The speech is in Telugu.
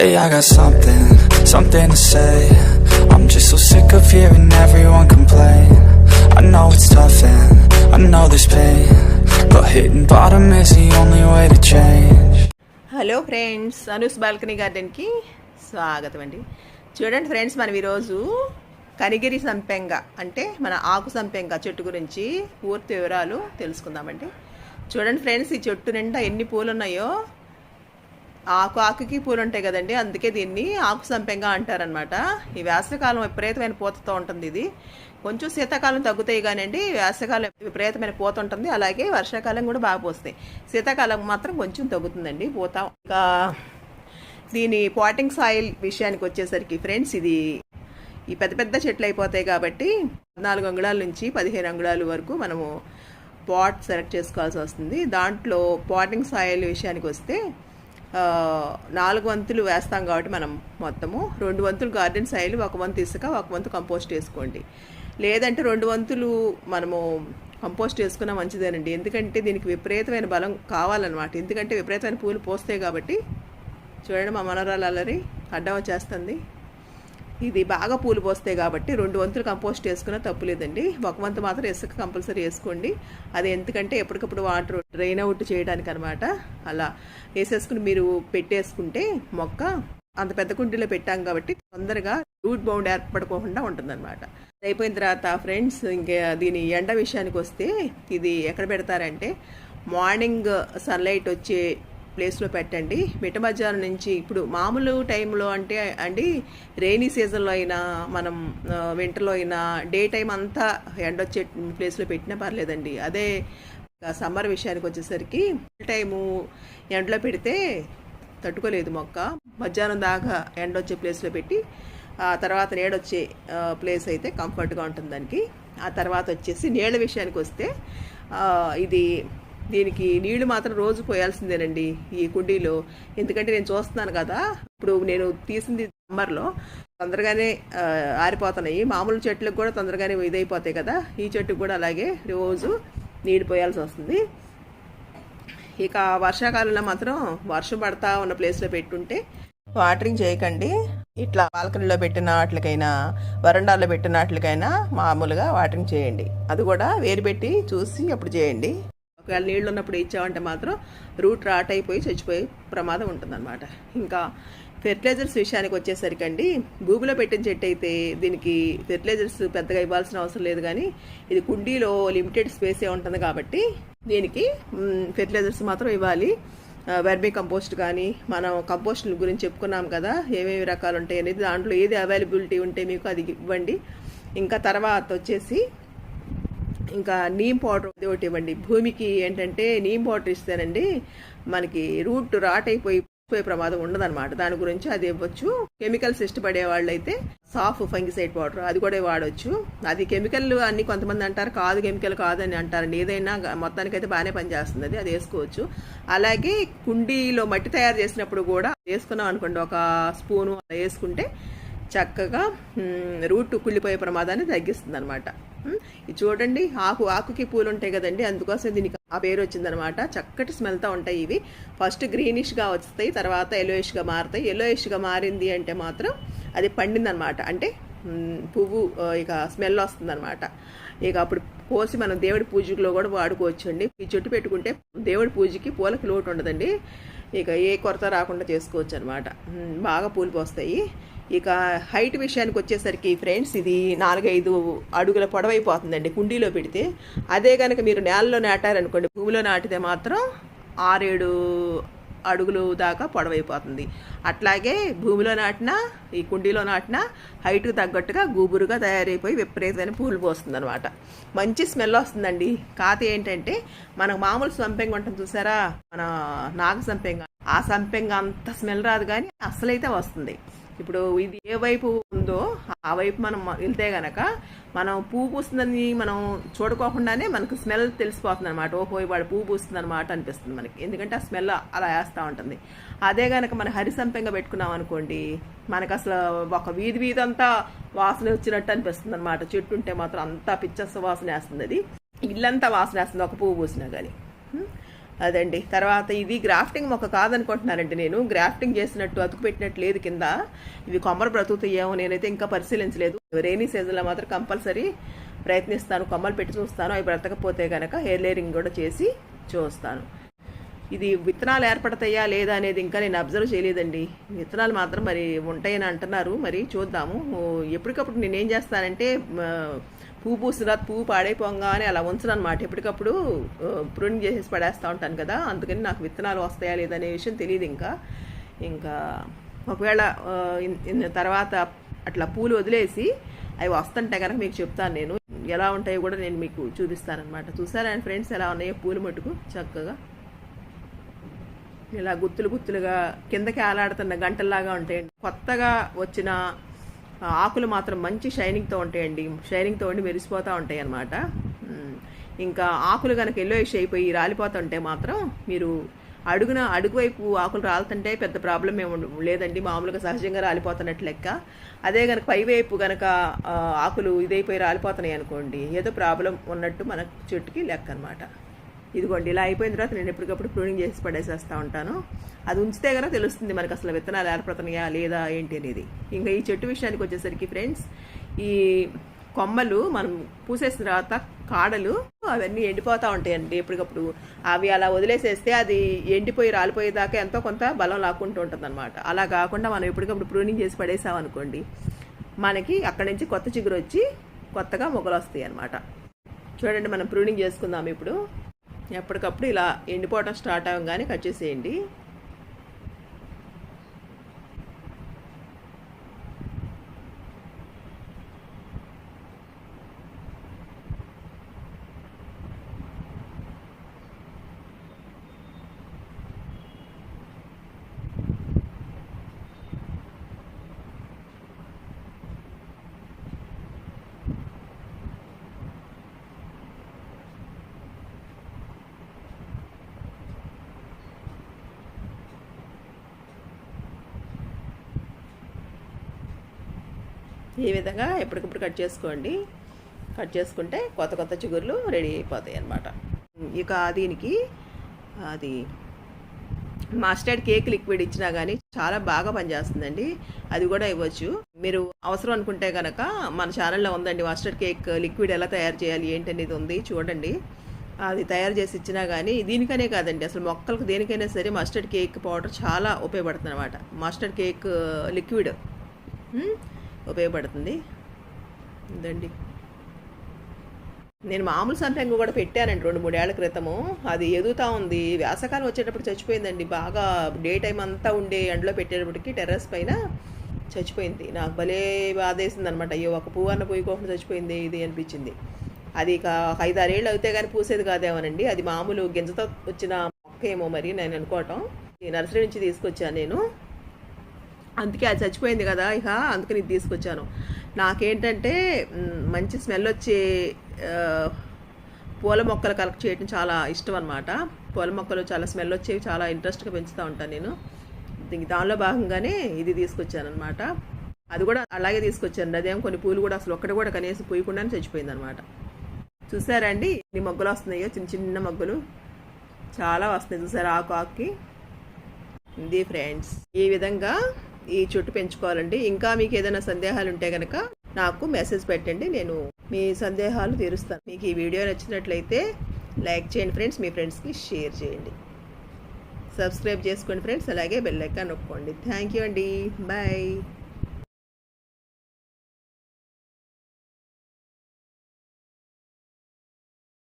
Hey, I got something, something to say. I'm just so sick of hearing everyone complain. I know it's tough and I know there's pain. But hitting bottom is the only way to change. Hello friends Anu's balcony గార్డెన్కి స్వాగతం అండి చూడండి ఫ్రెండ్స్ మనం ఈరోజు కనిగిరి సంపెంగ అంటే మన ఆకు సంపెంగ చెట్టు గురించి పూర్తి వివరాలు తెలుసుకుందామండి చూడండి ఫ్రెండ్స్ ఈ చెట్టు నిండా ఎన్ని పూలు ఉన్నాయో ఆకు ఆకుకి పూలు ఉంటాయి కదండి అందుకే దీన్ని ఆకు సంపెంగ అంటారనమాట ఈ వేసవికాలం విపరీతమైన పూతతో ఉంటుంది ఇది. కొంచెం శీతాకాలం తగ్గుతాయి కానివ్వండి వేసవికాలం విపరీతమైన పూత ఉంటుంది అలాగే వర్షాకాలం కూడా బాగా పోస్తాయి. శీతాకాలం మాత్రం కొంచెం తగ్గుతుందండి పూత. ఇంకా దీని పాటింగ్ సాయిల్ విషయానికి వచ్చేసరికి ఫ్రెండ్స్ ఇది ఈ పెద్ద పెద్ద చెట్లు అయిపోతాయి కాబట్టి పద్నాలుగు అంగుళాల నుంచి పదిహేను అంగుళాల వరకు మనము పాట్ సెలెక్ట్ చేసుకోవాల్సి వస్తుంది. దాంట్లో పాటింగ్ సాయిల్ విషయానికి వస్తే నాలుగు వంతులు వేస్తాం కాబట్టి మనం మొత్తము. రెండు వంతులు గార్డెన్ సైలు ఒక వంతు ఇసుక ఒక వంతు కంపోస్ట్ వేసుకోండి. లేదంటే రెండు వంతులు మనము కంపోస్ట్ వేసుకున్నా మంచిదేనండి. ఎందుకంటే దీనికి విపరీతమైన బలం కావాలన్నమాట. ఎందుకంటే విపరీతమైన పూలు పోస్తాయి కాబట్టి. చూడండి మా మనరాలు అల్లరి అడ్డం వచ్చేస్తుంది. ఇది బాగా పూలు పోస్తాయి కాబట్టి రెండు వంతులు కంపోస్ట్ వేసుకున్నా తప్పు లేదండి ఒక వంతు మాత్రం ఇసుక కంపల్సరీ వేసుకోండి. అది ఎందుకంటే ఎప్పటికప్పుడు వాటర్ డ్రైన్ అవుట్ చేయడానికి అనమాట అలా వేసేసుకుని మీరు పెట్టేసుకుంటే మొక్క అంత పెద్ద కుండీలో పెట్టాం కాబట్టి తొందరగా రూట్ బౌండ్ ఏర్పడకుండా ఉంటుందన్నమాట. అయిపోయిన తర్వాత ఫ్రెండ్స్ ఇంకా దీని ఎండ విషయానికి వస్తే ఇది ఎక్కడ పెడతారంటే మార్నింగ్ సన్లైట్ వచ్చే ప్లేస్లో పెట్టండి. మిట్ట మధ్యాహ్నం నుంచి ఇప్పుడు మామూలు టైంలో అంటే అండి రెయినీ సీజన్లో అయినా మనం వింటర్లో అయినా డే టైం అంతా ఎండ వచ్చే ప్లేస్లో పెట్టినా పర్లేదండి. అదే సమ్మర్ విషయానికి వచ్చేసరికి టైము ఎండలో పెడితే తట్టుకోలేదు మొక్క. మధ్యాహ్నం దాకా ఎండ వచ్చే ప్లేస్లో పెట్టి ఆ తర్వాత నీడొచ్చే వచ్చే ప్లేస్ అయితే కంఫర్ట్గా ఉంటుంది దానికి. ఆ తర్వాత వచ్చేసి నీళ్ళ విషయానికి వస్తే ఇది దీనికి నీళ్ళు మాత్రం రోజు పోయాల్సిందేనండి ఈ కుండీలో. ఎందుకంటే నేను చూస్తున్నాను కదా ఇప్పుడు నేను తీసింది సమ్మర్లో తొందరగానే ఆరిపోతున్నాయి. మామూలు చెట్లకు కూడా తొందరగానే ఇదైపోతాయి కదా ఈ చెట్టుకు కూడా అలాగే రోజు నీళ్ళు పోయాల్సి వస్తుంది. ఇక వర్షాకాలంలో మాత్రం వర్షం పడతా ఉన్న ప్లేస్లో పెట్టుంటే వాటరింగ్ చేయకండి. ఇట్లా బాల్కనీలో పెట్టిన వాటికైనా వరండాలో పెట్టిన వాటికైనా మామూలుగా వాటరింగ్ చేయండి. అది కూడా వేరు పెట్టి చూసి అప్పుడు చేయండి. ఒకవేళ నీళ్ళు ఉన్నప్పుడు ఇచ్చామంటే మాత్రం రూట్ రాట్ అయిపోయి చచ్చిపోయే ప్రమాదం ఉంటుందన్నమాట. ఇంకా ఫెర్టిలైజర్స్ విషయానికి వచ్చేసరికి అండి భూమిలో పెట్టిన చెట్టు అయితే దీనికి ఫెర్టిలైజర్స్ పెద్దగా ఇవ్వాల్సిన అవసరం లేదు కానీ ఇది కుండీలో లిమిటెడ్ స్పేసే ఉంటుంది కాబట్టి దీనికి ఫెర్టిలైజర్స్ మాత్రం ఇవ్వాలి. వెర్మీ కంపోస్ట్ కానీ మనం కంపోస్ట్ గురించి చెప్పుకున్నాం కదా ఏమేమి రకాలు ఉంటాయి అనేది దాంట్లో ఏది అవైలబిలిటీ ఉంటే మీకు అది ఇవ్వండి. ఇంకా తర్వాత వచ్చేసి ఇంకా నీమ్ పౌడర్ అది ఒకటి ఇవ్వండి. భూమికి ఏంటంటే నీమ్ పౌడర్ ఇస్తేనండి. మనకి రూట్ రాట్ అయిపోయి పోయే ప్రమాదం ఉండదన్నమాట. దాని గురించి అది ఇవ్వచ్చు. కెమికల్స్ ఇష్టపడే వాళ్ళు అయితే సాఫ్ ఫంగిసైడ్ పౌడర్ అది కూడా వాడవచ్చు అది కెమికల్ అన్ని కొంతమంది అంటారు కాదు కెమికల్ కాదని అంటారండి. ఏదైనా మొత్తానికి మొత్తానికైతే బాగానే పనిచేస్తుంది అది అది వేసుకోవచ్చు. అలాగే కుండీలో మట్టి తయారు చేసినప్పుడు కూడా వేసుకున్నాం అనుకోండి ఒక స్పూను అలా వేసుకుంటే చక్కగా రూట్ కుళ్ళిపోయే ప్రమాదాన్ని తగ్గిస్తుంది అనమాట ఇది చూడండి ఆకు ఆకుకి పూలు ఉంటాయి కదండి అందుకోసం దీనికి ఆ పేరు వచ్చిందనమాట. చక్కటి స్మెల్తో ఉంటాయి ఇవి. ఫస్ట్ గ్రీనిష్గా వస్తాయి తర్వాత ఎలోయిష్గా మారుతాయి. ఎలోయిష్గా మారింది అంటే మాత్రం అది పండిందనమాట. అంటే పువ్వు ఇక స్మెల్ వస్తుందన్నమాట ఇక అప్పుడు కోసి మనం దేవుడి పూజలో కూడా వాడుకోవచ్చు అండి ఈ చెట్టు పెట్టుకుంటే దేవుడి పూజకి పూలకి లోటు ఉండదండి. ఇక ఏ కొరత రాకుండా చేసుకోవచ్చు అనమాట బాగా పూలు పోస్తాయి. ఇక హైట్ విషయానికి వచ్చేసరికి ఫ్రెండ్స్ ఇది నాలుగైదు అడుగుల పొడవైపోతుందండి కుండీలో పెడితే. అదే కనుక మీరు నేలలో నాటారనుకోండి భూమిలో నాటితే మాత్రం ఆరేడు అడుగులు దాకా పొడవైపోతుంది. అట్లాగే భూమిలో నాటినా ఈ కుండీలో నాటినా హైట్కి తగ్గట్టుగా గూబురుగా తయారైపోయి విపరీతమైన పూలు పోస్తుంది అనమాట మంచి స్మెల్ వస్తుందండి. కాత ఏంటంటే మనకు మామూలు సంపెంగ ఉంటుంది చూసారా? మన నాగ సంపెంగ. ఆ సంపెంగ అంత స్మెల్ రాదు కానీ అసలైతే వస్తుంది. ఇప్పుడు ఇది ఏ వైపు ఉందో ఆ వైపు మనం వెళ్తే గనక మనం పువ్వు పూస్తుందని మనం చూడకోకుండానే మనకు స్మెల్ తెలిసిపోతుంది అనమాట ఓహో వాడు పువ్వు పూస్తుంది అనమాట అనిపిస్తుంది మనకి. ఎందుకంటే ఆ స్మెల్ అలా వేస్తూ ఉంటుంది. అదే గనక మనం హరిసంపెంగా పెట్టుకున్నాం అనుకోండి మనకు అసలు ఒక వీధి వీధి అంతా వాసన వచ్చినట్టు అనిపిస్తుంది అనమాట చెట్టు ఉంటే మాత్రం అంతా పిచ్చస్ వాసన వేస్తుంది అది. ఇల్లంతా వాసన వేస్తుంది ఒక పువ్వు పూసినా కానీ అదండి. తర్వాత ఇది గ్రాఫ్టింగ్ మొక్క కాదనుకుంటున్నానండి నేను. గ్రాఫ్టింగ్ చేసినట్టు అతుకు పెట్టినట్టు లేదు కింద. ఇవి కొమ్మలు బ్రతుకుతాయేమో నేనైతే ఇంకా పరిశీలించలేదు. రైనీ సీజన్లో మాత్రం కంపల్సరీ ప్రయత్నిస్తాను. కొమ్మలు పెట్టి చూస్తాను. అవి బ్రతకపోతే కనుక హెయిర్ లేరింగ్ కూడా చేసి చూస్తాను. ఇది విత్తనాలు ఏర్పడతాయా లేదా అనేది ఇంకా నేను అబ్జర్వ్ చేయలేదండి. విత్తనాలు మాత్రం మరి ఉంటాయని అంటున్నారు. మరి చూద్దాము. ఎప్పటికప్పుడు నేనేం చేస్తానంటే పువ్వు పూసిన తర్వాత పువ్వు పాడైపోగానే అలా ఉంచను అనమాట ఎప్పటికప్పుడు ప్రూనింగ్ చేసేసి పడేస్తూ ఉంటాను కదా. అందుకని నాకు విత్తనాలు వస్తాయా లేదా అనే విషయం తెలియదు ఇంకా. ఇంకా ఒకవేళ తర్వాత అట్లా పూలు వదిలేసి అవి వస్తుంటే కనుక మీకు చెప్తాను నేను. ఎలా ఉంటాయో కూడా నేను మీకు చూపిస్తానమాట చూసారా అండ్ ఫ్రెండ్స్ ఎలా ఉన్నాయో పూలు మటుకు చక్కగా. ఇలా గుత్తులు గుత్తులుగా కిందకి ఆలాడుతున్న గంటల్లాగా ఉంటాయండి. కొత్తగా వచ్చిన ఆకులు మాత్రం మంచి షైనింగ్తో ఉంటాయండి. షైనింగ్తో ఉండి మెరిసిపోతూ ఉంటాయి అన్నమాట ఇంకా ఆకులు కనుక ఎల్లోయిష్ అయిపోయి రాలిపోతుంటే మాత్రం మీరు అడుగున అడుగు వైపు ఆకులు రాలుతుంటే పెద్ద ప్రాబ్లం ఏమి లేదండి. మామూలుగా సహజంగా రాలిపోతున్నట్టు లెక్క. అదే కనుక పై వైపు కనుక ఆకులు ఇదైపోయి రాలిపోతున్నాయి అనుకోండి ఏదో ప్రాబ్లం ఉన్నట్టు మన చెట్టుకి లెక్క అనమాట ఇదిగోండి ఇలా అయిపోయిన తర్వాత నేను ఎప్పటికప్పుడు ప్రూనింగ్ చేసి పడేసేస్తూ ఉంటాను. అది ఉంచితే కనుక తెలుస్తుంది మనకు అసలు విత్తనాలు ఏర్పడుతున్నాయా లేదా ఏంటి అనేది. ఇంకా ఈ చెట్టు విషయానికి వచ్చేసరికి ఫ్రెండ్స్ ఈ కొమ్మలు మనం పూసేసిన తర్వాత కాడలు అవన్నీ ఎండిపోతూ ఉంటాయండి ఎప్పటికప్పుడు. అవి అలా వదిలేసేస్తే అది ఎండిపోయి రాలిపోయేదాకా ఎంతో కొంత బలం లాక్కుంటూ ఉంటుంది అనమాట అలా కాకుండా మనం ఎప్పటికప్పుడు ప్రూనింగ్ చేసి పడేసామనుకోండి మనకి అక్కడి నుంచి కొత్త చిగురు వచ్చి కొత్తగా మొగలు వస్తాయి అనమాట చూడండి మనం ప్రూనింగ్ చేసుకుందాం ఇప్పుడు. ఎప్పటికప్పుడు ఇలా ఎండిపోవడం స్టార్ట్ అవ్వగానే కట్ చేసేయండి. ఈ విధంగా ఎప్పటికప్పుడు కట్ చేసుకోండి. కట్ చేసుకుంటే కొత్త కొత్త చిగుర్లు రెడీ అయిపోతాయి అన్నమాట. ఇక దీనికి అది మస్టర్డ్ కేక్ లిక్విడ్ ఇచ్చినా కానీ చాలా బాగా పనిచేస్తుందండి. అది కూడా ఇవ్వచ్చు. మీరు అవసరం అనుకుంటే కనుక మన ఛానల్లో ఉందండి మస్టర్డ్ కేక్ లిక్విడ్ ఎలా తయారు చేయాలి ఏంటి అనేది ఉంది చూడండి. అది తయారు చేసి ఇచ్చినా కానీ దీనికనే కాదండి. అసలు మొక్కలకు దేనికైనా సరే మస్టర్డ్ కేక్ పౌడర్ చాలా ఉపయోగపడుతుంది అనమాట మస్టర్డ్ కేక్ లిక్విడ్ ఉపయోగపడుతుంది. ఇదండి. నేను మామూలు సంపెంగ కూడా పెట్టానండి రెండు మూడేళ్ళ క్రితము. అది ఎదుగుతా ఉంది. వేసవకాలం వచ్చేటప్పుడు చచ్చిపోయిందండి. బాగా డే టైం అంతా ఉండే ఎండలో పెట్టేటప్పటికి టెర్రస్ పైన చచ్చిపోయింది. నాకు భలే బాధేసింది అనమాట అయ్యో ఒక పువ్వు అన్న పోయికోకుండా చచ్చిపోయింది ఇది అనిపించింది. అది ఇక ఒక ఐదారేళ్ళు అయితే కానీ పూసేది కాదేమోనండి. అది మామూలు గింజతో వచ్చిన మొక్క ఏమో మరి నేను అనుకోవటం. ఈ నర్సరీ నుంచి తీసుకొచ్చాను నేను. అందుకే అది చచ్చిపోయింది కదా ఇక అందుకని ఇది తీసుకొచ్చాను. నాకేంటంటే మంచి స్మెల్ వచ్చే పూల మొక్కలు కలెక్ట్ చేయడం చాలా ఇష్టం అనమాట పూల మొక్కలు చాలా స్మెల్ వచ్చేవి చాలా ఇంట్రెస్ట్గా పెంచుతూ ఉంటాను నేను. దీనికి దానిలో భాగంగానే ఇది తీసుకొచ్చాను అనమాట అది కూడా అలాగే తీసుకొచ్చాను. అదేం కొన్ని పూలు కూడా అసలు ఒక్కటి కూడా కనీసం పూయకుండానే చచ్చిపోయింది అనమాట చూసారండి ఇన్ని మొగ్గలు వస్తున్నాయో? చిన్న చిన్న మొగ్గలు. చాలా వస్తున్నాయి. చూసారు? ఆకు ఆకుకి. ఇది ఫ్రెండ్స్. ఈ విధంగా ఈ చుట్టు పెంచుకోవాలండి. ఇంకా మీకు ఏదైనా సందేహాలు ఉంటే కనుక నాకు మెసేజ్ పెట్టండి. నేను మీ సందేహాలు తీరుస్తాను. మీకు ఈ వీడియో నచ్చినట్లయితే లైక్ చేయండి ఫ్రెండ్స్. మీ ఫ్రెండ్స్కి షేర్ చేయండి. సబ్స్క్రైబ్ చేసుకోండి ఫ్రెండ్స్. అలాగే బెల్ ఐకాన్ నొక్కండి. థ్యాంక్ యూ అండి. బాయ్.